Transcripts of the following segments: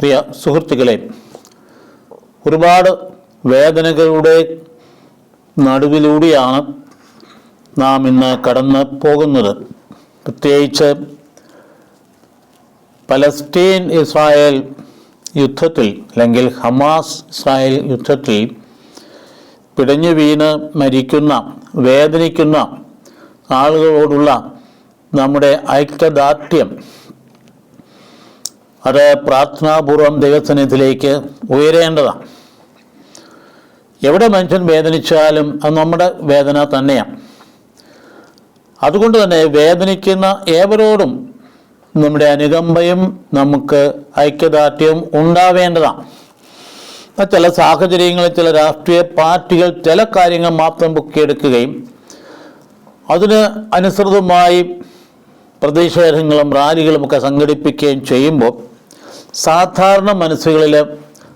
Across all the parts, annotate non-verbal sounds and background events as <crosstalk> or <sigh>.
പ്രിയ സുഹൃത്തുക്കളെ ഒരുപാട് വേദനകളുടെ നടുവിലൂടെയാണ് നാം ഇന്ന് കടന്ന് പോകുന്നത്. പ്രത്യേകിച്ച് പലസ്തീൻ ഇസ്രായേൽ യുദ്ധത്തിൽ അല്ലെങ്കിൽ ഹമാസ് ഇസ്രായേൽ യുദ്ധത്തിൽ പിടഞ്ഞു വീണ് മരിക്കുന്ന വേദനിക്കുന്ന ആളുകളോടുള്ള നമ്മുടെ ഐക്യദാർഢ്യം അത് പ്രാർത്ഥനാപൂർവം ദൈവസന്നിധിയിലേക്ക് ഉയരേണ്ടതാണ്. എവിടെ മനുഷ്യൻ വേദനിച്ചാലും അത് നമ്മുടെ വേദന തന്നെയാണ്. അതുകൊണ്ട് തന്നെ വേദനിക്കുന്ന ഏവരോടും നമ്മുടെ അനുകമ്പയും നമുക്ക് ഐക്യദാർഢ്യവും ഉണ്ടാവേണ്ടതാണ്. ചില സാഹചര്യങ്ങളിൽ ചില രാഷ്ട്രീയ പാർട്ടികൾ ചില കാര്യങ്ങൾ മാത്രം പൊക്കിയെടുക്കുകയും അതിന് അനുസൃതമായി പ്രതിഷേധങ്ങളും റാലികളും ഒക്കെ സംഘടിപ്പിക്കുകയും ചെയ്യുമ്പോൾ സാധാരണ മനസ്സുകളിൽ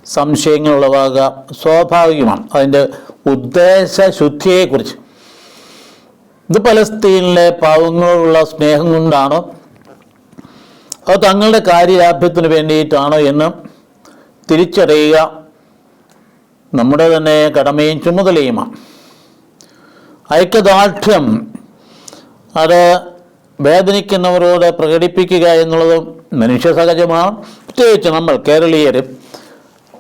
സംശയങ്ങൾ ഉളവാകുക സ്വാഭാവികമാണ്. അതിന്റെ ഉദ്ദേശ ശുദ്ധിയെക്കുറിച്ച്. ഇത് പലസ്തീനിലെ പാവങ്ങളോടുള്ള സ്നേഹം കൊണ്ടാണോ? അത് തങ്ങളുടെ കാര്യലാഭ്യത്തിന് വേണ്ടിയിട്ടാണോ എന്ന് തിരിച്ചറിയുക നമ്മുടെ തന്നെ കടമയും ചുമതലയുമാണ്. ഐക്യദാർഢ്യം. അത് വേദനിക്കുന്നവരോട് പ്രകടിപ്പിക്കുക എന്നുള്ളത് മനുഷ്യ സഹജമാണ് പ്രത്യേകിച്ച് നമ്മൾ കേരളീയർ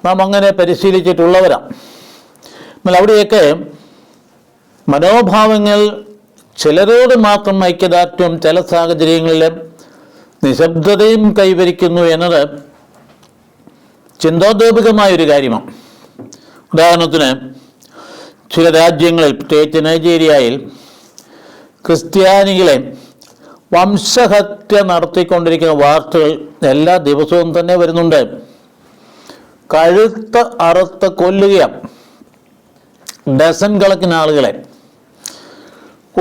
നാം അങ്ങനെ പരിശീലിച്ചിട്ടുള്ളവരാണ്. എന്നാൽ അവിടെയൊക്കെ മനോഭാവങ്ങൾ ചിലരോട് മാത്രം ഐക്യദാർഢ്യം ചില സാഹചര്യങ്ങളിൽ നിശബ്ദതയും കൈവരിക്കുന്നു എന്നത് ചിന്താദ്യോപികമായൊരു കാര്യമാണ്. ഉദാഹരണത്തിന് ചില രാജ്യങ്ങളിൽ പ്രത്യേകിച്ച് നൈജീരിയയിൽ ക്രിസ്ത്യാനികളെ വംശഹത്യ നടത്തിക്കൊണ്ടിരിക്കുന്ന വാർത്തകൾ എല്ലാ ദിവസവും തന്നെ വരുന്നുണ്ട്. കഴുത്ത് അറുത്ത് കൊല്ലുകയാണ്. ഡസൻ കണക്കിന് ആളുകളെ.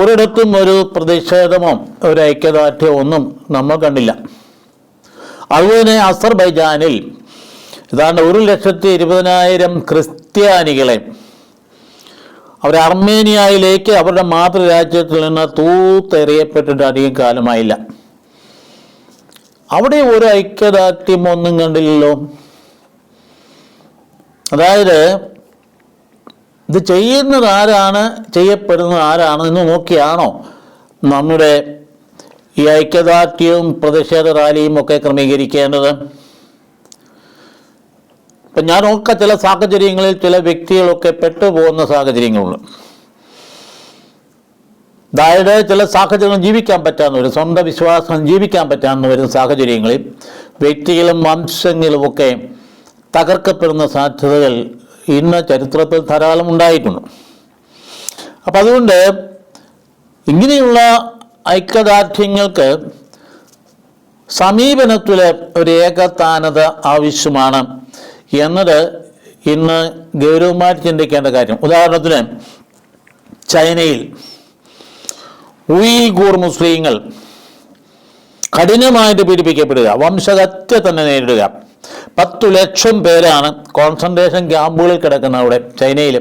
ഒരിടത്തും ഒരു പ്രതിഷേധമോ ഒരു ഐക്യദാർഢ്യമോ ഒന്നും നമ്മൾ കണ്ടില്ല. അതുപോലെ അസർബൈജാനിൽ ഏതാണ്ട് ഒരു ലക്ഷത്തി ഇരുപതിനായിരം ക്രിസ്ത്യാനികളെ അവർ അർമേനിയയിലേക്ക് അവരുടെ മാതൃരാജ്യത്തിൽ നിന്ന് തൂത്തെറിയപ്പെട്ടിട്ട് അധികം കാലമായില്ല. അവിടെ ഒരു ഐക്യദാർഢ്യം ഒന്നും കണ്ടില്ലല്ലോ. അതായത് ഇത് ചെയ്യുന്നത് ആരാണ് ചെയ്യപ്പെടുന്നത് ആരാണ് എന്ന് നോക്കിയാണോ? നമ്മുടെ ഈ ഐക്യദാർഢ്യവും പ്രതിഷേധ റാലിയും ഒക്കെ ക്രമീകരിക്കേണ്ടത്. ഇപ്പം ഞാൻ നോക്ക ചില സാഹചര്യങ്ങളിൽ ചില വ്യക്തികളൊക്കെ പെട്ടുപോകുന്ന സാഹചര്യങ്ങളുണ്ട്. അതായത് ചില സാഹചര്യങ്ങൾ ജീവിക്കാൻ പറ്റാന്ന് വരും സ്വന്തം വിശ്വാസം ജീവിക്കാൻ പറ്റാമെന്ന് വരുന്ന സാഹചര്യങ്ങളിൽ വ്യക്തികളും വംശങ്ങളും ഒക്കെ തകർക്കപ്പെടുന്ന സാധ്യതകൾ ഇന്ന് ചരിത്രത്തിൽ ധാരാളം ഉണ്ടായിട്ടുണ്ട്. അപ്പം അതുകൊണ്ട് ഇങ്ങനെയുള്ള ഐക്യദാർഢ്യങ്ങൾക്ക് സമീപനത്തിലെ ഒരു ഏകത്താനത ആവശ്യമാണ് എന്നത് ഇന്ന് ഗൗരവമായി ചിന്തിക്കേണ്ട കാര്യം. ഉദാഹരണത്തിന് ചൈനയിൽ ഉയ്ഗൂർ മുസ്ലിങ്ങൾ കഠിനമായിട്ട് പീഡിപ്പിക്കപ്പെടുക വംശഹത്യ തന്നെ നേരിടുക. പത്തു ലക്ഷം പേരാണ് കോൺസെൻട്രേഷൻ ക്യാമ്പുകളിൽ കിടക്കുന്ന അവിടെ ചൈനയിൽ.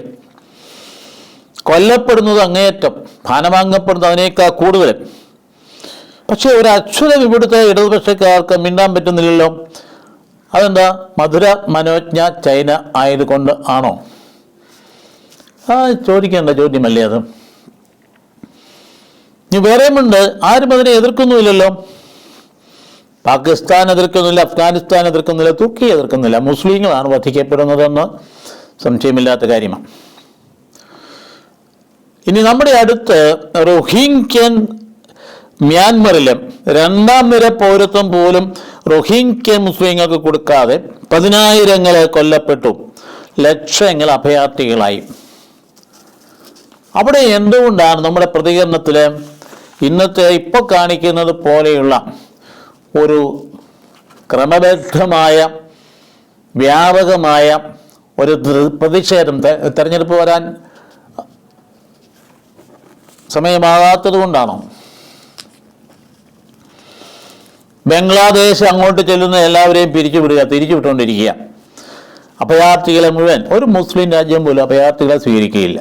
കൊല്ലപ്പെടുന്നത് അങ്ങേയറ്റം ഭാനവാങ്ങപ്പെടുന്നത് അതിനേക്കാൾ കൂടുതൽ. പക്ഷേ ഒരു അക്ഷരം ഇവിടുത്തെ ഇടതുപക്ഷക്കാർക്ക് മിണ്ടാൻ പറ്റുന്നില്ലല്ലോ. അതെന്താ? മധുര മനോജ്ഞ ചൈന ആയതുകൊണ്ട് ആണോ? ആ ചോദിക്കേണ്ട ചോദ്യമല്ലേ അത്? ഇനി വേറെയുമുണ്ട് ആരും അതിനെ എതിർക്കുന്നുമില്ലല്ലോ. പാകിസ്ഥാൻ എതിർക്കുന്നില്ല അഫ്ഗാനിസ്ഥാൻ എതിർക്കുന്നില്ല തുർക്കി എതിർക്കുന്നില്ല. മുസ്ലിങ്ങളാണ് വധിക്കപ്പെടുന്നതെന്ന് സംശയമില്ലാത്ത കാര്യമാണ് ഇനി നമ്മുടെ അടുത്ത് റോഹിങ്ക്യൻ മ്യാൻമറിലെ രണ്ടാം നിര പൗരത്വം പോലും റോഹിംഗ്യ മുസ്ലിങ്ങൾക്ക് കൊടുക്കാതെ പതിനായിരങ്ങളെ കൊല്ലപ്പെട്ടു. ലക്ഷങ്ങൾ അഭയാർത്ഥികളായി. അവിടെ എന്തുകൊണ്ടാണ് നമ്മുടെ പ്രതികരണത്തിൽ ഇന്നത്തെ ഇപ്പോൾ കാണിക്കുന്നത് പോലെയുള്ള ഒരു ക്രമബദ്ധമായ വ്യാപകമായ ഒരു പ്രതിഷേധം തെരഞ്ഞെടുപ്പ് വരാൻ സമയമാകാത്തത് കൊണ്ടാണോ? ബംഗ്ലാദേശ് അങ്ങോട്ട് ചെല്ലുന്ന എല്ലാവരെയും പിരിച്ചുവിടുക തിരിച്ചു വിട്ടുകൊണ്ടിരിക്കുക. അഭയാർത്ഥികളെ മുഴുവൻ ഒരു മുസ്ലിം രാജ്യം പോലും അഭയാർത്ഥികളെ സ്വീകരിക്കുകയില്ല.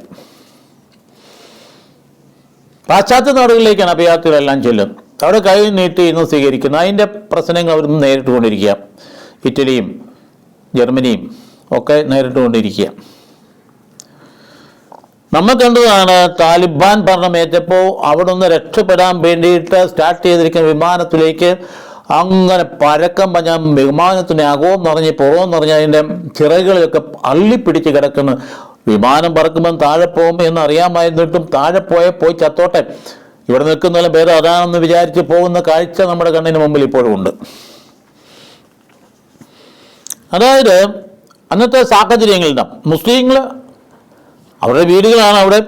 പാശ്ചാത്യ നാടുകളിലേക്കാണ് അഭയാർത്ഥികളെല്ലാം ചെല്ലും അവിടെ കൈ നീട്ടി ഇന്ന് സ്വീകരിക്കുന്നു. അതിന്റെ പ്രശ്നങ്ങൾ അവർ നേരിട്ടുകൊണ്ടിരിക്കുക. ഇറ്റലിയും ജർമ്മനിയും ഒക്കെ നേരിട്ടുകൊണ്ടിരിക്കുക. നമ്മൾ കണ്ടതാണ് താലിബാൻ ഭരണമേറ്റപ്പോൾ അവിടെ നിന്ന് രക്ഷപ്പെടാൻ വേണ്ടിയിട്ട് സ്റ്റാർട്ട് ചെയ്തിരിക്കുന്ന വിമാനത്തിലേക്ക് അങ്ങനെ പരക്കം പറഞ്ഞ വിമാനത്തിന് അകവും നിറഞ്ഞ് പുറവും നിറഞ്ഞ് അതിന്റെ ചിറകുകളിലൊക്കെ അള്ളിപ്പിടിച്ച് കിടക്കുന്നു. വിമാനം പറക്കുമ്പം താഴെ പോകും എന്ന് അറിയാമായിരുന്നിട്ടും താഴെ പോയ പോയി ചത്തോട്ടെ. ഇവിടെ നിൽക്കുന്നതിലും ഭേദം അതാണെന്ന് വിചാരിച്ച് പോകുന്ന കാഴ്ച നമ്മുടെ കണ്ണിന് മുമ്പിൽ ഇപ്പോഴും ഉണ്ട്. അതായത് അന്നത്തെ സാഹചര്യങ്ങളിൽ മുസ്ലിങ്ങൾ അവരുടെ വീടുകളാണ് അവിടെ.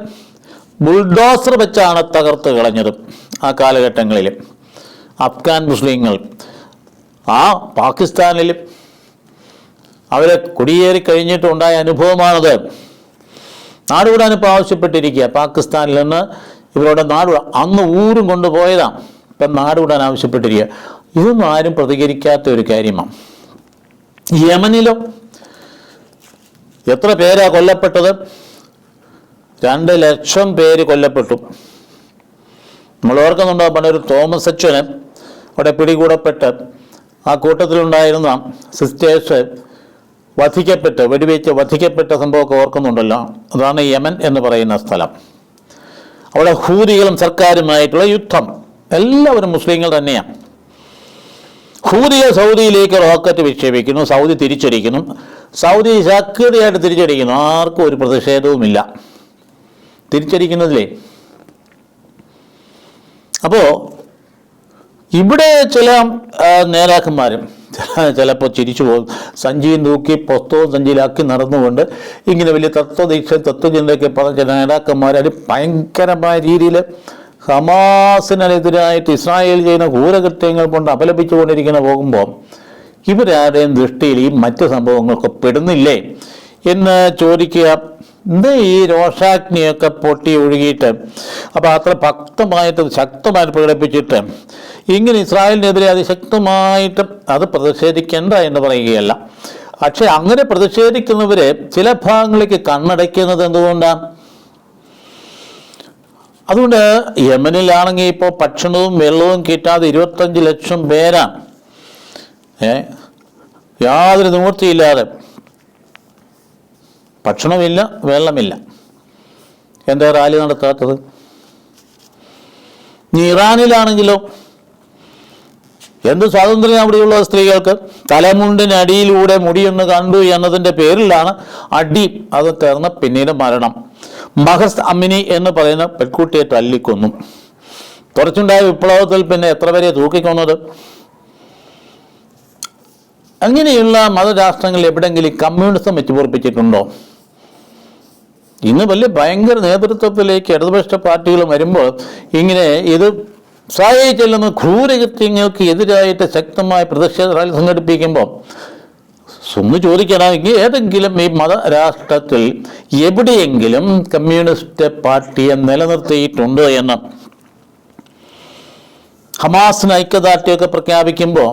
ബുൾഡോസർ വെച്ചാണ് തകർത്ത് കളഞ്ഞത് ആ കാലഘട്ടങ്ങളിൽ. അഫ്ഗാൻ മുസ്ലിങ്ങൾ. ആ പാകിസ്ഥാനിൽ അവരെ കുടിയേറി കഴിഞ്ഞിട്ടുണ്ടായ അനുഭവമാണത്. നാടുവിടാൻ ഇപ്പോൾ ആവശ്യപ്പെട്ടിരിക്കുക. പാകിസ്ഥാനിൽ നിന്ന് ഇവരുടെ നാട് അന്ന് ഊരും കൊണ്ടുപോയതാണ് ഇപ്പം നാടുവിടാൻ ആവശ്യപ്പെട്ടിരിക്കുക. ഇതൊന്നും ആരും പ്രതികരിക്കാത്ത ഒരു കാര്യമാണ്. യമനിലോ എത്ര പേരാ കൊല്ലപ്പെട്ടത്? രണ്ട് ലക്ഷം പേര് കൊല്ലപ്പെട്ടു. നമ്മൾ ഓർക്കുന്നുണ്ടോ പണ്ടൊരു തോമസ് അച്ഛന് അവിടെ പിടികൂടപ്പെട്ട് ആ കൂട്ടത്തിലുണ്ടായിരുന്ന സിസ്റ്റേഴ്സ് വധിക്കപ്പെട്ട് വെടിവെച്ച് വധിക്കപ്പെട്ട സംഭവമൊക്കെ ഓർക്കുന്നുണ്ടല്ലോ. അതാണ് യമൻ എന്ന് പറയുന്ന സ്ഥലം. അവിടെ ഹൂതികളും സർക്കാരുമായിട്ടുള്ള യുദ്ധം. എല്ലാവരും മുസ്ലിങ്ങൾ തന്നെയാണ് ഹൂതികൾ സൗദിയിലേക്ക് റോക്കറ്റ് വിക്ഷേപിക്കുന്നു സൗദി തിരിച്ചടിക്കുന്നു. സൗദി ശക്തിയായിട്ട് തിരിച്ചടിക്കുന്നു. ആർക്കും ഒരു പ്രതിഷേധവുമില്ല. തിരിച്ചടിക്കുന്നതിലേ അപ്പോൾ ഇവിടെ ചില നേതാക്കന്മാരും <laughs> ചിലപ്പോൾ ചിരിച്ചു പോകും. സഞ്ചിയും തൂക്കി പുസ്തകവും സഞ്ചിയിലാക്കി നടന്നുകൊണ്ട് ഇങ്ങനെ വലിയ തത്വദീക്ഷ തത്വചിന്തയൊക്കെ പറഞ്ഞ ചില നേതാക്കന്മാർ അത് ഭയങ്കരമായ രീതിയിൽ ഹമാസിനെതിരായിട്ട് ഇസ്രായേൽ ചെയ്യുന്ന ക്രൂരകൃത്യങ്ങൾ കൊണ്ട് അപലപിച്ചുകൊണ്ടിരിക്കുന്ന പോകുമ്പോൾ ഇവരാരുടെയും ദൃഷ്ടിയിൽ ഈ മറ്റ് സംഭവങ്ങളൊക്കെ പെടുന്നില്ലേ എന്ന് ചോദിക്കുക എന്താ ഈ രോഷാഗ്നിയൊക്കെ പൊട്ടി ഒഴുകിയിട്ട് അപ്പോൾ അത്ര ഭക്തമായിട്ട് ശക്തമായിട്ട് പ്രകടിപ്പിച്ചിട്ട് ഇങ്ങനെ ഇസ്രായേലിനെതിരെ അതിശക്തമായിട്ട് അത് പ്രതിഷേധിക്കേണ്ട എന്ന് പറയുകയല്ല. പക്ഷെ അങ്ങനെ പ്രതിഷേധിക്കുന്നവര് ചില ഭാഗങ്ങളിലേക്ക് കണ്ണടയ്ക്കുന്നത് എന്തുകൊണ്ടാണ് അതുകൊണ്ട് യമനിലാണെങ്കിൽ ഇപ്പോൾ ഭക്ഷണവും വെള്ളവും കിട്ടാതെ ഇരുപത്തഞ്ച് ലക്ഷം പേരാണ് ഏ? യാതൊരു നിവൃത്തിയില്ലാതെ ഭക്ഷണമില്ല വെള്ളമില്ല. എന്താ റാലി നടത്താത്തത്? ഇനി ഇറാനിലാണെങ്കിലോ? എന്ത് സ്വാതന്ത്ര്യം അവിടെയുള്ള സ്ത്രീകൾക്ക്? തലമുണ്ടിനടിയിലൂടെ മുടിയൊന്ന് കണ്ടു എന്നതിന്റെ പേരിലാണ് അടി അത് തീർന്ന് പിന്നീട് മരണം. മഹസ് അമ്മിനി എന്ന് പറയുന്ന പെൺകുട്ടിയെ തല്ലിക്കൊന്നു. കുറച്ചുണ്ടായ വിപ്ലവത്തിൽ പിന്നെ എത്ര പേരെ തൂക്കിക്കൊന്നത്? അങ്ങനെയുള്ള മതരാഷ്ട്രങ്ങളിൽ എവിടെയെങ്കിലും കമ്മ്യൂണിസം വെച്ച് പൊറപ്പിച്ചിട്ടുണ്ടോ ഇന്ന് വലിയ ഭയങ്കര നേതൃത്വത്തിലേക്ക് ഇടതുപക്ഷ പാർട്ടികൾ വരുമ്പോൾ ഇങ്ങനെ ഇത് സായി ചെല്ലുന്ന ക്രൂരകൃത്യങ്ങൾക്ക് എതിരായിട്ട് ശക്തമായ പ്രതിഷേധ റാലി സംഘടിപ്പിക്കുമ്പോൾ ഒന്ന് ചോദിക്കണമെങ്കിൽ ഏതെങ്കിലും ഈ മതരാഷ്ട്രത്തിൽ എവിടെയെങ്കിലും കമ്മ്യൂണിസ്റ്റ് പാർട്ടിയെ നിലനിർത്തിയിട്ടുണ്ട് എന്ന്. ഹമാസിന് ഐക്യദാർഢ്യമൊക്കെ പ്രഖ്യാപിക്കുമ്പോൾ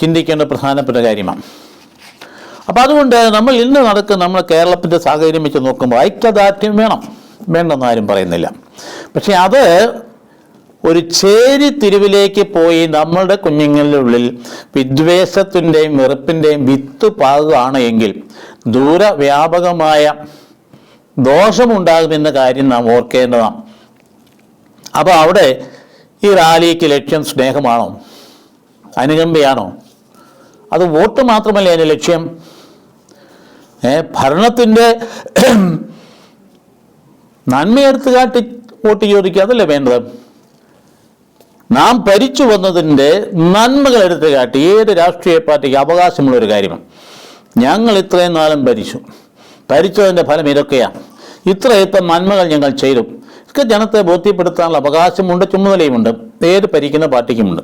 ചിന്തിക്കേണ്ട പ്രധാനപ്പെട്ട കാര്യമാണ്. അപ്പം അതുകൊണ്ട് നമ്മൾ ഇന്ന് നടക്കുന്ന നമ്മൾ കേരളത്തിന്റെ സാഹചര്യം വെച്ച് നോക്കുമ്പോൾ ഐക്യദാർഢ്യം വേണം. വേണ്ടെന്ന് ആരും പറയുന്നില്ല. പക്ഷേ അത് ഒരു ചേരി തിരിവിലേക്ക് പോയി നമ്മളുടെ കുഞ്ഞുങ്ങളുടെ ഉള്ളിൽ വിദ്വേഷത്തിന്റെയും വെറുപ്പിന്റെയും വിത്ത് പാകുകയാണ് എങ്കിൽ ദൂരവ്യാപകമായ ദോഷമുണ്ടാകുമെന്ന കാര്യം നാം ഓർക്കേണ്ടതാണ്. അപ്പോൾ അവിടെ ഈ റാലിക്ക് ലക്ഷ്യം സ്നേഹമാണോ? അനുകമ്പയാണോ? അത് വോട്ട് മാത്രമല്ല അതിന്റെ ലക്ഷ്യം? ഭരണത്തിന്റെ നന്മയെടുത്ത് കാട്ടി വോട്ട് ചോദിക്കുക അതല്ലേ വേണ്ടത്? നാം ഭരിച്ചു വന്നതിന്റെ നന്മകൾ എടുത്ത് കാട്ടി ഏത് രാഷ്ട്രീയ പാർട്ടിക്ക് അവകാശമുള്ള ഒരു കാര്യമാണ്. ഞങ്ങൾ ഇത്രയും നാളും ഭരിച്ചു. ഭരിച്ചതിന്റെ ഫലം ഇതൊക്കെയാണ്. ഇത്രയത്തെ നന്മകൾ ഞങ്ങൾ ചെയ്തു. ഇതൊക്കെ ജനത്തെ ബോധ്യപ്പെടുത്താനുള്ള അവകാശമുണ്ട് ചുമതലയുമുണ്ട്. ഏത് ഭരിക്കുന്ന പാർട്ടിക്കുമുണ്ട്.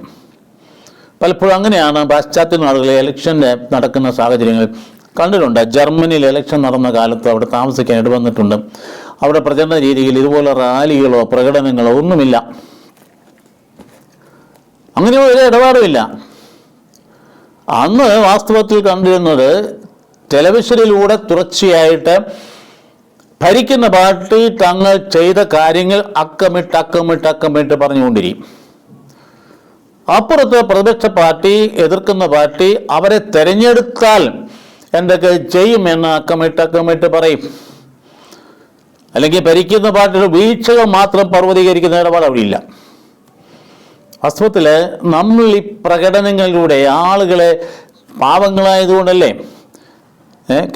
പലപ്പോഴും അങ്ങനെയാണ് പാശ്ചാത്യ നാടുകളിൽ ഇലക്ഷന്റെ നടക്കുന്ന സാഹചര്യങ്ങൾ കണ്ടിട്ടുണ്ട്. ജർമ്മനിയിൽ ഇലക്ഷൻ നടന്ന കാലത്ത് അവിടെ താമസിക്കാൻ ഇടവന്നിട്ടുണ്ട്. അവിടെ പ്രചരണ രീതിയിൽ ഇതുപോലെ റാലികളോ പ്രകടനങ്ങളോ ഒന്നുമില്ല. അങ്ങനെ ഒരു ഇടപാടുമില്ല അന്ന് വാസ്തവത്തിൽ കണ്ടിരുന്നത് ടെലിവിഷനിലൂടെ തുടർച്ചയായിട്ട് ഭരിക്കുന്ന പാർട്ടി തങ്ങൾ ചെയ്ത കാര്യങ്ങൾ അക്കമിട്ട് അക്കമിട്ട് അക്കമിട്ട് പറഞ്ഞുകൊണ്ടിരിക്കും. അപ്പുറത്ത് പ്രതിപക്ഷ പാർട്ടി എതിർക്കുന്ന പാർട്ടി അവരെ തെരഞ്ഞെടുത്താൽ എന്തൊക്കെ ചെയ്യുമെന്ന് അക്കമിട്ട് അക്കമിട്ട് പറയും. അല്ലെങ്കിൽ ഭരിക്കുന്ന പാർട്ടിയുടെ വീഴ്ചകൾ മാത്രം പർവതീകരിക്കുന്ന ഇടപാട് അവിടെ ഇല്ല വാസ്തവത്തിൽ നമ്മൾ ഈ പ്രകടനങ്ങളിലൂടെ ആളുകളെ പാവങ്ങളായതുകൊണ്ടല്ലേ?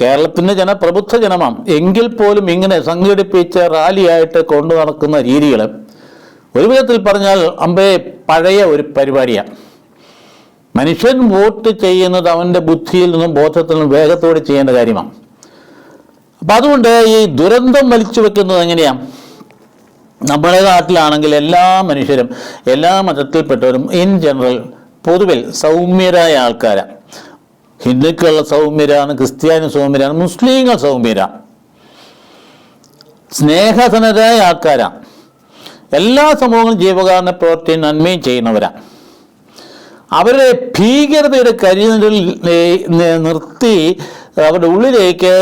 കേരളത്തിന്റെ ജന പ്രബുദ്ധ ജനമാം എങ്കിൽ പോലും ഇങ്ങനെ സംഘടിപ്പിച്ച റാലിയായിട്ട് കൊണ്ടു നടക്കുന്ന രീതികൾ ഒരു വിധത്തിൽ പറഞ്ഞാൽ അമ്പേ പഴയ ഒരു പരിപാടിയാണ് മനുഷ്യൻ വോട്ട് ചെയ്യുന്നത് അവന്റെ ബുദ്ധിയിൽ നിന്നും ബോധത്തിൽ നിന്നും വേഗത്തോടെ ചെയ്യേണ്ട കാര്യമാണ്. അപ്പം അതുകൊണ്ട് ഈ ദുരന്തം വലിച്ചു വെക്കുന്നത് എങ്ങനെയാണ് നമ്മുടെ നാട്ടിലാണെങ്കിൽ എല്ലാ മനുഷ്യരും എല്ലാ മതത്തിൽപ്പെട്ടവരും ഇൻ ജനറൽ പൊതുവിൽ സൗമ്യരായ ആൾക്കാരാണ് ഹിന്ദുക്കൾ സൗമ്യരാണ് ക്രിസ്ത്യാനി സൗമ്യരാണ് മുസ്ലിങ്ങൾ സൗമ്യരാണ് സ്നേഹധനരായ ആൾക്കാരാണ് എല്ലാ സമൂഹങ്ങളും ജീവകാരണ പ്രവൃത്തി നന്മയും ചെയ്യുന്നവരാണ് അവരെ ഭീകരതയുടെ കരിനിഴലിൽ നിർത്തി അവരുടെ ഉള്ളിലേക്ക്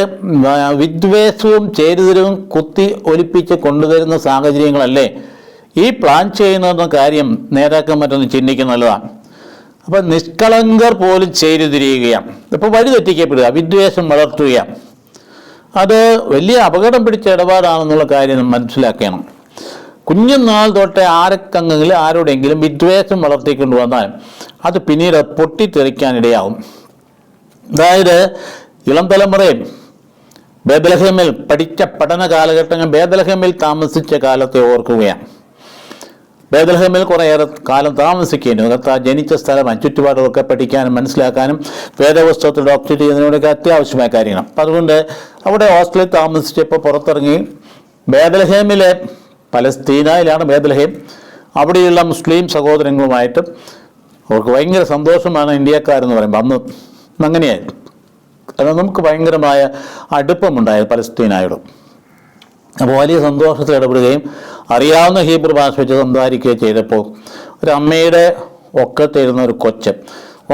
വിദ്വേഷവും ചേരുതലും കുത്തി ഒലിപ്പിച്ച് കൊണ്ടുവരുന്ന സാഹചര്യങ്ങളല്ലേ? ഈ പ്ലാൻ ചെയ്യുന്ന കാര്യം നേതാക്കന്മാരൊന്ന് ചിന്തിക്കുന്ന നല്ലതാണ്. അപ്പം നിഷ്കളങ്കർ പോലും ചേരുതിരിയുകയാണ്. ഇപ്പോൾ വഴി തെറ്റിക്കപ്പെടുക വിദ്വേഷം വളർത്തുകയാണ്. അത് വലിയ അപകടം പിടിച്ച ഇടപാടാണെന്നുള്ള കാര്യം മനസ്സിലാക്കണം. കുഞ്ഞുനാൾ തൊട്ടേ ആരക്കെങ്കിലും ആരോടെങ്കിലും വിദ്വേഷം വളർത്തിക്കൊണ്ട് വന്നാൽ അത് പിന്നീട് പൊട്ടിത്തെറിക്കാനിടയാവും. അതായത് ഇളം തലമുറയും ബേദലഹേമിൽ പഠിച്ച പഠന കാലഘട്ടങ്ങൾ ബേദലഹേമിൽ താമസിച്ച കാലത്തെ ഓർക്കുകയാണ്. ബേദലഹേമിൽ കുറേയേറെ കാലം താമസിക്കേണ്ടി കർത്താവ് ജനിച്ച സ്ഥലം ചുറ്റുപാടുമൊക്കെ പഠിക്കാനും മനസ്സിലാക്കാനും വേദപുസ്തകത്തിൽ ഡോക്ടറേറ്റ് ചെയ്യുന്നതിനോടൊക്കെ അത്യാവശ്യമായ കാര്യങ്ങളാണ്. അപ്പം അതുകൊണ്ട് അവിടെ ഹോസ്റ്റലിൽ താമസിച്ചപ്പോൾ പുറത്തിറങ്ങി ബേദലഹേമിലെ പലസ്തീനയിലാണ് ബേദലഹേം അവിടെയുള്ള മുസ്ലിം സഹോദരങ്ങളുമായിട്ട് അവർക്ക് ഭയങ്കര സന്തോഷമാണ് ഇന്ത്യക്കാരെന്ന് പറയുമ്പോൾ. അന്ന് അങ്ങനെയായിരുന്നു. അത് നമുക്ക് ഭയങ്കരമായ അടുപ്പമുണ്ടായത് പലസ്തീനായോടും. അപ്പോൾ വലിയ സന്തോഷത്തിൽ ഇടപെടുകയും അറിയാവുന്ന ഹീബ്രു ഭാഷ വെച്ച് സംസാരിക്കുകയും ചെയ്തപ്പോൾ ഒരു അമ്മയുടെ ഒക്കത്തിരുന്ന ഒരു കൊച്ചൻ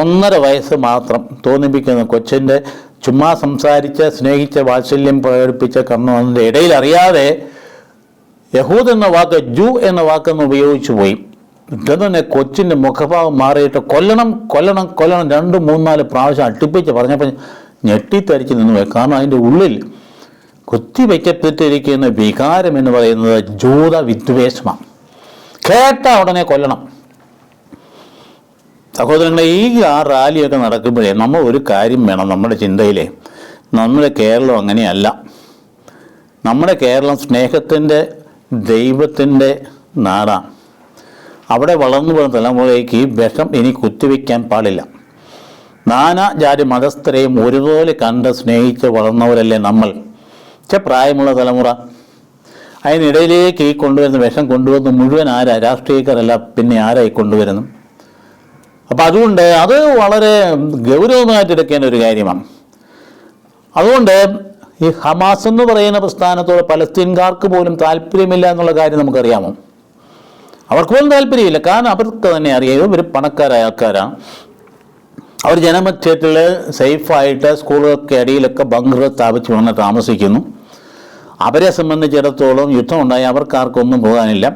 ഒന്നര വയസ്സ് മാത്രം തോന്നിപ്പിക്കുന്ന കൊച്ചിന്റെ ചുമ്മാ സംസാരിച്ച സ്നേഹിച്ച വാത്സല്യം പ്രകടിപ്പിച്ച കർണവന്റെ ഇടയിൽ അറിയാതെ യഹൂദ് എന്ന വാക്ക് ജു എന്ന വാക്കെന്ന് ഉപയോഗിച്ചു പോയി. ഇതന്നെ തന്നെ കൊച്ചിന്റെ മുഖഭാവം മാറിയിട്ട് കൊല്ലണം കൊല്ലണം കൊല്ലണം രണ്ട് മൂന്നാൽ പ്രാവശ്യം അടുപ്പിച്ച് പറഞ്ഞപ്പോൾ ഞെട്ടിത്തരിച്ച് നിന്ന് പോയി. കാരണം അതിന്റെ ഉള്ളിൽ കുത്തിവെക്കപ്പെട്ടിരിക്കുന്ന വികാരം എന്ന് പറയുന്നത് ജൂത വിദ്വേഷമാണ് കേട്ട ഉടനെ കൊല്ലണം. സഹോദരങ്ങളെ ഈ ആ റാലിയൊക്കെ നടക്കുമ്പോഴേ നമ്മൾ ഒരു കാര്യം വേണം നമ്മുടെ ചിന്തയിലെ. നമ്മുടെ കേരളം അങ്ങനെയല്ല. നമ്മുടെ കേരളം സ്നേഹത്തിന്റെ ദൈവത്തിന്റെ നാടാണ്. അവിടെ വളർന്നു പോകുന്ന തലമുറയ്ക്ക് ഈ വിഷം ഇനി കുത്തിവെക്കാൻ പാടില്ല. നാനാ ജാതി മതസ്ഥരെയും ഒരുപോലെ കണ്ട് സ്നേഹിച്ച് വളർന്നവരല്ലേ നമ്മൾ. ചെ പ്രായമുള്ള തലമുറ. അതിനിടയിലേക്ക് ഈ കൊണ്ടുവരുന്ന വിഷം കൊണ്ടുവന്ന് മുഴുവൻ ആരാ? രാഷ്ട്രീയക്കാരല്ല പിന്നെ ആരായി കൊണ്ടുവരുന്നു അപ്പം അതുകൊണ്ട് അത് വളരെ ഗൗരവമായിട്ട് എടുക്കേണ്ട ഒരു കാര്യമാണ്. അതുകൊണ്ട് ഈ ഹമാസ് എന്ന് പറയുന്ന പ്രസ്ഥാനത്തോട് പലസ്തീൻകാർക്ക് പോലും താല്പര്യമില്ല എന്നുള്ള കാര്യം നമുക്കറിയാമോ? അവർക്ക് പോലും താല്പര്യമില്ല. കാരണം അവർക്ക് തന്നെ അറിയാം. ഇവർ പണക്കാരായ ആൾക്കാരാണ് അവർ ജനമധ്യത്തിൽ സേഫായിട്ട് സ്കൂളുകൾക്ക് അടിയിലൊക്കെ ബങ്കർ സ്ഥാപിച്ച് വന്ന് താമസിക്കുന്നു. അവരെ സംബന്ധിച്ചിടത്തോളം യുദ്ധം ഉണ്ടായി അവർക്ക് ആർക്കൊന്നും പോകാനില്ല.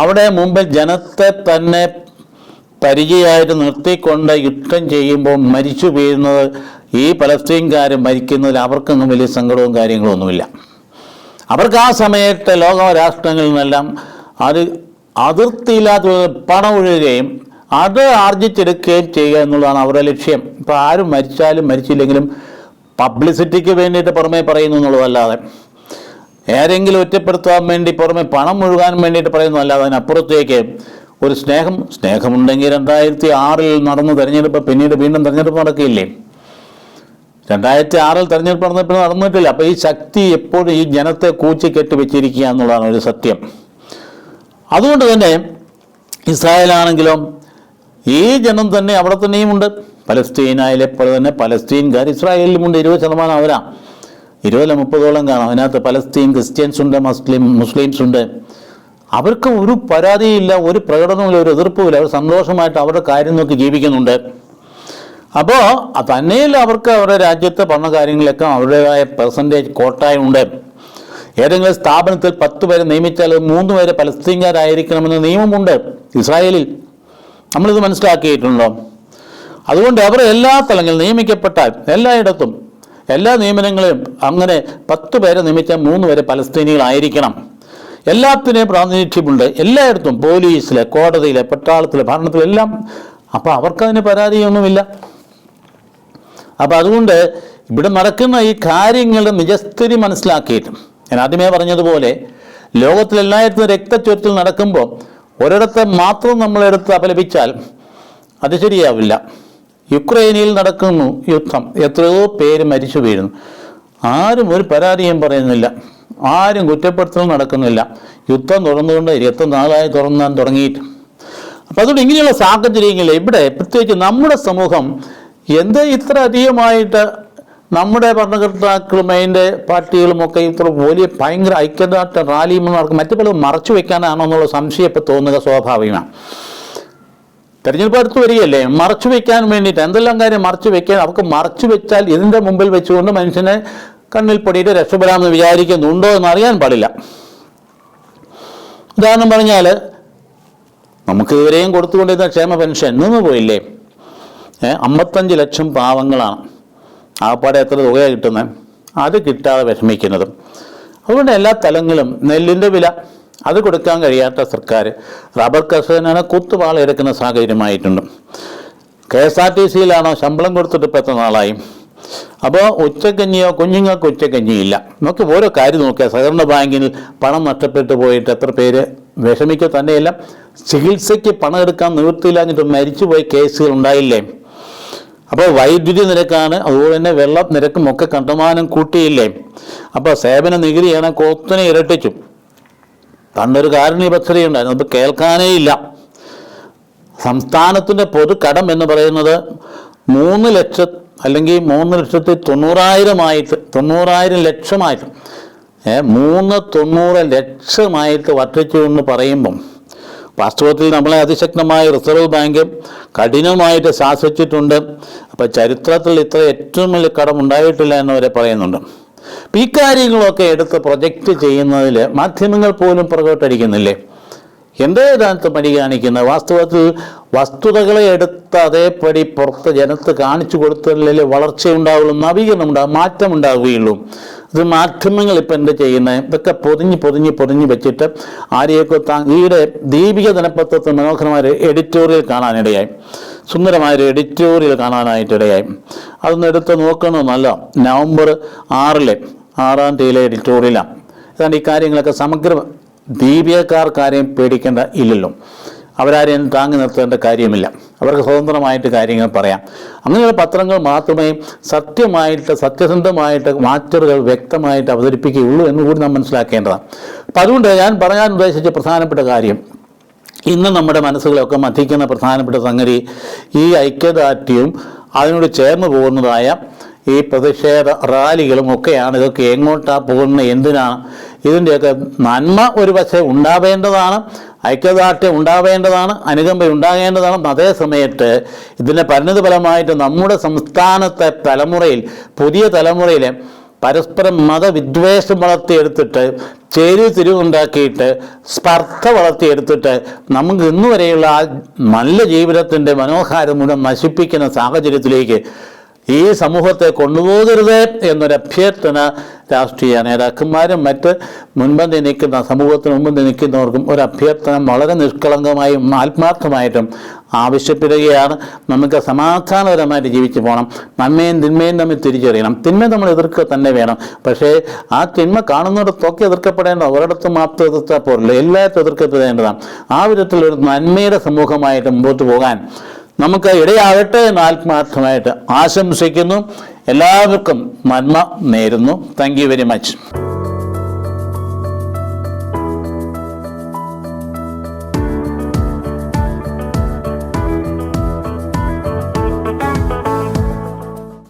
അവിടെ മുമ്പിൽ ജനത്തെ തന്നെ പരിചയമായിട്ട് നിർത്തിക്കൊണ്ട് യുദ്ധം ചെയ്യുമ്പോൾ മരിച്ചു വീഴുന്നത് ഈ പലസ്തീൻകാർ മരിക്കുന്നതിൽ അവർക്കൊന്നും വലിയ സങ്കടവും കാര്യങ്ങളും ഒന്നുമില്ല. അവർക്ക് ആ സമയത്തെ ലോക രാഷ്ട്രങ്ങളിൽ നിന്നെല്ലാം അത് അതിർത്തിയില്ലാത്ത പണം ഒഴുകുകയും അത് ആർജിച്ചെടുക്കുകയും ചെയ്യുക എന്നുള്ളതാണ് അവരുടെ ലക്ഷ്യം. ഇപ്പോൾ ആരും മരിച്ചാലും മരിച്ചില്ലെങ്കിലും പബ്ലിസിറ്റിക്ക് വേണ്ടിയിട്ട് പുറമേ പറയുന്നു എന്നുള്ളതല്ലാതെ ഏതെങ്കിലും ഒറ്റപ്പെടുത്താൻ വേണ്ടി പുറമെ പണം മുഴുകാൻ വേണ്ടിയിട്ട് പറയുന്നതല്ലാതെ അതിനപ്പുറത്തേക്ക് ഒരു സ്നേഹം സ്നേഹമുണ്ടെങ്കിൽ രണ്ടായിരത്തി ആറിൽ നടന്ന തെരഞ്ഞെടുപ്പ് പിന്നീട് വീണ്ടും തെരഞ്ഞെടുപ്പ് നടക്കില്ലേ രണ്ടായിരത്തി ആറിൽ തെരഞ്ഞെടുപ്പ് നടന്നപ്പോൾ നടന്നിട്ടില്ല. അപ്പോൾ ഈ ശക്തി എപ്പോഴും ഈ ജനത്തെ കൂച്ചിക്കെട്ടി വെച്ചിരിക്കുക എന്നുള്ളതാണ് ഒരു സത്യം. അതുകൊണ്ട് തന്നെ ഇസ്രായേലാണെങ്കിലും ഈ ജനം തന്നെ അവിടെ തന്നെയും ഉണ്ട്. പലസ്തീനായാലെ പോലെ തന്നെ പലസ്തീൻകാർ ഇസ്രായേലിലുമുണ്ട് ഇരുപത് ശതമാനം അവരാ. ഇരുപതിലെ മുപ്പതോളം കാണാം. അതിനകത്ത് പലസ്തീൻ ക്രിസ്ത്യൻസ് ഉണ്ട് മുസ്ലിം മുസ്ലിംസ് ഉണ്ട്. അവർക്ക് ഒരു പരാതിയില്ല ഒരു പ്രകടനമില്ല ഒരു എതിർപ്പുമില്ല. അവർ സന്തോഷമായിട്ട് അവരുടെ കാര്യം നോക്കി ജീവിക്കുന്നുണ്ട്. അപ്പോൾ തന്നെയിൽ അവർക്ക് അവരുടെ രാജ്യത്തെ പറഞ്ഞ കാര്യങ്ങളിലൊക്കെ അവരുടേതായ പെർസെന്റേജ് കോട്ടായുണ്ട് ഏതെങ്കിലും സ്ഥാപനത്തിൽ പത്ത് പേരെ നിയമിച്ചാൽ മൂന്ന് പേര് പലസ്തീൻകാരായിരിക്കണമെന്ന് നിയമമുണ്ട് ഇസ്രായേലിൽ. നമ്മളിത് മനസ്സിലാക്കിയിട്ടുണ്ടോ? അതുകൊണ്ട് അവർ എല്ലാ തലങ്ങളിൽ നിയമിക്കപ്പെട്ടാൽ എല്ലായിടത്തും എല്ലാ നിയമനങ്ങളും അങ്ങനെ പത്ത് പേരെ നിയമിച്ചാൽ മൂന്ന് പേര് പലസ്തീനികളായിരിക്കണം. എല്ലാത്തിനെയും പ്രാതിനിധ്യമുണ്ട്. എല്ലായിടത്തും പോലീസിലെ കോടതിയിലെ പട്ടാളത്തിലെ ഭരണത്തിലെല്ലാം അപ്പോൾ അവർക്കതിന് പരാതിയൊന്നുമില്ല. അപ്പം അതുകൊണ്ട് ഇവിടെ നടക്കുന്ന ഈ കാര്യങ്ങളുടെ നിജസ്ഥിതി മനസ്സിലാക്കിയിട്ടും ഞാൻ ആദ്യമേ പറഞ്ഞതുപോലെ ലോകത്തിലെല്ലായിടത്തും രക്തച്ചൊരിച്ചിൽ നടക്കുമ്പോൾ ഒരിടത്ത് മാത്രം നമ്മളെടുത്ത് അപലപിച്ചാൽ അത് ശരിയാവില്ല. യുക്രൈനിൽ നടക്കുന്നു യുദ്ധം. എത്രയോ പേര് മരിച്ചു വീഴുന്നു. ആരും ഒരു പരാതിയും പറയുന്നില്ല. ആരും കുറ്റപ്പെടുത്തലും നടക്കുന്നില്ല. യുദ്ധം തുറന്നുകൊണ്ട് ഇരുപത്തിനാലായി തുറന്നാൻ തുടങ്ങിയിട്ട്. അപ്പം അതുകൊണ്ട് ഇങ്ങനെയുള്ള സാഹചര്യങ്ങളിൽ ഇവിടെ പ്രത്യേകിച്ച് നമ്മുടെ സമൂഹം എന്ത് ഇത്ര അധികമായിട്ട് നമ്മുടെ ഭരണകർത്താക്കളും അതിന്റെ പാർട്ടികളും ഒക്കെ ഇത്ര വലിയ ഭയങ്കര ഐക്യദാർഢ്യ റാലിയും നടക്കും. മറ്റു പലതും മറച്ചു വെക്കാനാണോ എന്നുള്ള സംശയം ഇപ്പം തോന്നുക സ്വാഭാവികമാണ് തെരഞ്ഞെടുപ്പ് അടുത്ത് വരികയല്ലേ? മറച്ചു വെക്കാൻ വേണ്ടിയിട്ട് എന്തെല്ലാം കാര്യം മറച്ചു വെക്കാൻ? അവർക്ക് മറച്ചു വെച്ചാൽ ഇതിന്റെ മുമ്പിൽ വെച്ചുകൊണ്ട് മനുഷ്യനെ കണ്ണിൽ പൊടിയിട്ട് രക്ഷപ്പെടാമെന്ന് വിചാരിക്കുന്നുണ്ടോ എന്ന് അറിയാൻ പാടില്ല. ഉദാഹരണം പറഞ്ഞാൽ നമുക്ക് ഇവരെയും കൊടുത്തുകൊണ്ടിരുന്ന ക്ഷേമ പെൻഷൻ നിന്ന് പോയില്ലേ? അമ്പത്തഞ്ച് ലക്ഷം പാവങ്ങളാണ്. ആപ്പാടെ എത്ര തുകയാണ് കിട്ടുന്നത് അത് കിട്ടാതെ വിഷമിക്കുന്നതും. അതുകൊണ്ട് എല്ലാ തലങ്ങളും നെല്ലിന്റെ വില. അത് കൊടുക്കാൻ കഴിയാത്ത സർക്കാർ റബ്ബർ കർഷകനാണ് കുത്തുപാള എടുക്കുന്ന സാഹചര്യമായിട്ടുണ്ട്. കെ എസ് ആർ ടി സിയിലാണോ ശമ്പളം കൊടുത്തിട്ട് ഇപ്പം എത്ര നാളായി? അപ്പോൾ ഉച്ചക്കഞ്ഞിയോ കുഞ്ഞുങ്ങൾക്ക് ഉച്ചക്കഞ്ഞിയില്ല നമുക്ക് ഓരോ കാര്യം നോക്കുക സഹകരണ ബാങ്കിൽ പണം നഷ്ടപ്പെട്ടു പോയിട്ട് എത്ര പേര് വിഷമിക്കുക തന്നെയല്ല. ചികിത്സയ്ക്ക് പണം എടുക്കാൻ നിവൃത്തിയില്ലാഞ്ഞിട്ട് മരിച്ചുപോയ കേസുകൾ ഉണ്ടായില്ലേ? അപ്പോൾ വൈദ്യുതി നിരക്കാണ് അതുപോലെ തന്നെ വെള്ളം നിരക്കും ഒക്കെ കണ്ടമാനം കൂട്ടിയില്ലേ? അപ്പോൾ സേവന നികുതിയാണ് കൊത്തിനെ ഇരട്ടിച്ചു. പണ്ടൊരു കാരുണ്യ പദ്ധതി ഉണ്ടായിരുന്നു അത് കേൾക്കാനേ ഇല്ല. സംസ്ഥാനത്തിന്റെ പൊതു കടം എന്ന് പറയുന്നത് മൂന്ന് ലക്ഷം അല്ലെങ്കിൽ മൂന്ന് ലക്ഷത്തി തൊണ്ണൂറായിരമായിട്ട് തൊണ്ണൂറായിരം ലക്ഷമായിട്ട് മൂന്ന് തൊണ്ണൂറ് ലക്ഷമായിട്ട് വർദ്ധിച്ചു എന്ന് പറയുമ്പം വാസ്തവത്തിൽ നമ്മളെ അതിശക്തമായ റിസർവ് ബാങ്ക് കഠിനമായിട്ട് ശാസിച്ചിട്ടുണ്ട്. അപ്പോൾ ചരിത്രത്തിൽ ഇത്ര ഏറ്റവും വലിയ കടം ഉണ്ടായിട്ടില്ല എന്നവരെ പറയുന്നുണ്ട്. ഈ കാര്യങ്ങളൊക്കെ എടുത്ത് പ്രൊജക്റ്റ് ചെയ്യുന്നതിൽ മാധ്യമങ്ങൾ പോലും പുറകോട്ടടിക്കുന്നില്ലേ? എന്തേ യഥാർത്ഥ പണി കാണിക്കുന്നത് വാസ്തവത്തിൽ വസ്തുതകളെ എടുത്ത് അതേപടി പുറത്ത് ജനത്ത് കാണിച്ചു കൊടുത്തതിലെ വളർച്ചയുണ്ടാവുള്ളൂ നവീകരണം ഉണ്ടാകും മാറ്റം ഉണ്ടാവുകയുള്ളൂ ഇത് മാധ്യമങ്ങൾ ഇപ്പം എന്ത് ചെയ്യുന്നത് ഇതൊക്കെ പൊതിഞ്ഞ് പൊതിഞ്ഞ് പൊതിഞ്ഞ് വെച്ചിട്ട് ആരെയൊക്കെ ഈയിടെ ദീപിക ദിനപത്രത്തിൽ മനോഹരമായ എഡിറ്റോറിയൽ കാണാനിടയായി. സുന്ദരമായൊരു എഡിറ്റോറിയൽ കാണാനായിട്ടിടയായി. അതൊന്ന് എടുത്ത് നോക്കണമെന്നല്ല നല്ല നവംബർ ആറിലെ ആറാം തീയതിയിലെ എഡിറ്റോറിയലാണ് ഏതാണ്ട് ഈ കാര്യങ്ങളൊക്കെ സമഗ്ര ദീപികക്കാർക്കാരെയും പേടിക്കേണ്ട ഇല്ലല്ലോ. അവരാരെയും താങ്ങി നിർത്തേണ്ട കാര്യമില്ല. അവർക്ക് സ്വതന്ത്രമായിട്ട് കാര്യങ്ങൾ പറയാം. അങ്ങനെയുള്ള പത്രങ്ങൾ മാത്രമേ സത്യമായിട്ട് സത്യസന്ധമായിട്ട് മാറ്ററുകൾ വ്യക്തമായിട്ട് അവതരിപ്പിക്കുകയുള്ളൂ എന്ന് കൂടി നാം മനസ്സിലാക്കേണ്ടതാണ്. അപ്പം അതുകൊണ്ട് ഞാൻ പറയാൻ ഉദ്ദേശിച്ച പ്രധാനപ്പെട്ട കാര്യം ഇന്ന് നമ്മുടെ മനസ്സുകളൊക്കെ മഥിക്കുന്ന പ്രധാനപ്പെട്ട സംഗതി ഈ ഐക്യദാർഢ്യവും അതിനോട് ചേർന്ന് പോകുന്നതായ ഈ പ്രതിഷേധ റാലികളും ഒക്കെയാണ്. ഇതൊക്കെ എങ്ങോട്ടാണ് പോകുന്നത്? എന്തിനാണ് ഇതിന്റെയൊക്കെ നന്മ ഒരു പക്ഷേ ഉണ്ടാവേണ്ടതാണ് ഐക്യദാർഢ്യം ഉണ്ടാവേണ്ടതാണ് അനുകമ്പ ഉണ്ടാകേണ്ടതാണ്. അതേ സമയത്ത് ഇതിന്റെ പരിണിത ഫലമായിട്ട് നമ്മുടെ സംസ്ഥാനത്തെ തലമുറയിൽ പുതിയ തലമുറയിലെ പരസ്പരം മതവിദ്വേഷം വളർത്തിയെടുത്തിട്ട് ചേരി തിരിവുണ്ടാക്കിയിട്ട് സ്പർദ്ധ വളർത്തിയെടുത്തിട്ട് നമുക്ക് ഇന്നുവരെയുള്ള ആ നല്ല ജീവിതത്തിന്റെ മനോഹാരം മുഴുവൻ നശിപ്പിക്കുന്ന സാഹചര്യത്തിലേക്ക് ഈ സമൂഹത്തെ കൊണ്ടുപോകരുത് എന്നൊരു അഭ്യർത്ഥന രാഷ്ട്രീയ നേതാക്കന്മാരും മറ്റ് മുൻപന്തി നിൽക്കുന്ന സമൂഹത്തിന് മുൻപന്തി നിൽക്കുന്നവർക്കും ഒരു അഭ്യർത്ഥന വളരെ നിഷ്കളങ്കമായും ആത്മാർത്ഥമായിട്ടും ആവശ്യപ്പെടുകയാണ്. നമുക്ക് സമാധാനപരമായിട്ട് ജീവിച്ചു പോകണം നന്മയും തിന്മയും തമ്മിൽ തിരിച്ചറിയണം. തിന്മ നമ്മൾ എതിർക്കുക തന്നെ വേണം. പക്ഷേ ആ തിന്മ കാണുന്നിടത്തൊക്കെ എതിർക്കപ്പെടേണ്ട ഒരിടത്ത് മാത്രം എതിർത്താൽ പോരല്ലോ. എല്ലായിടത്തും എതിർക്കപ്പെടേണ്ടതാണ്. ആ വിധത്തിലൊരു നന്മയുടെ സമൂഹമായിട്ട് മുമ്പോട്ട് പോകാൻ നമുക്ക് ഇടയാകട്ടെ എന്ന് ആത്മാർത്ഥമായിട്ട് ആശംസിക്കുന്നു. എല്ലാവർക്കും നന്മ നേരുന്നു. Thank you very much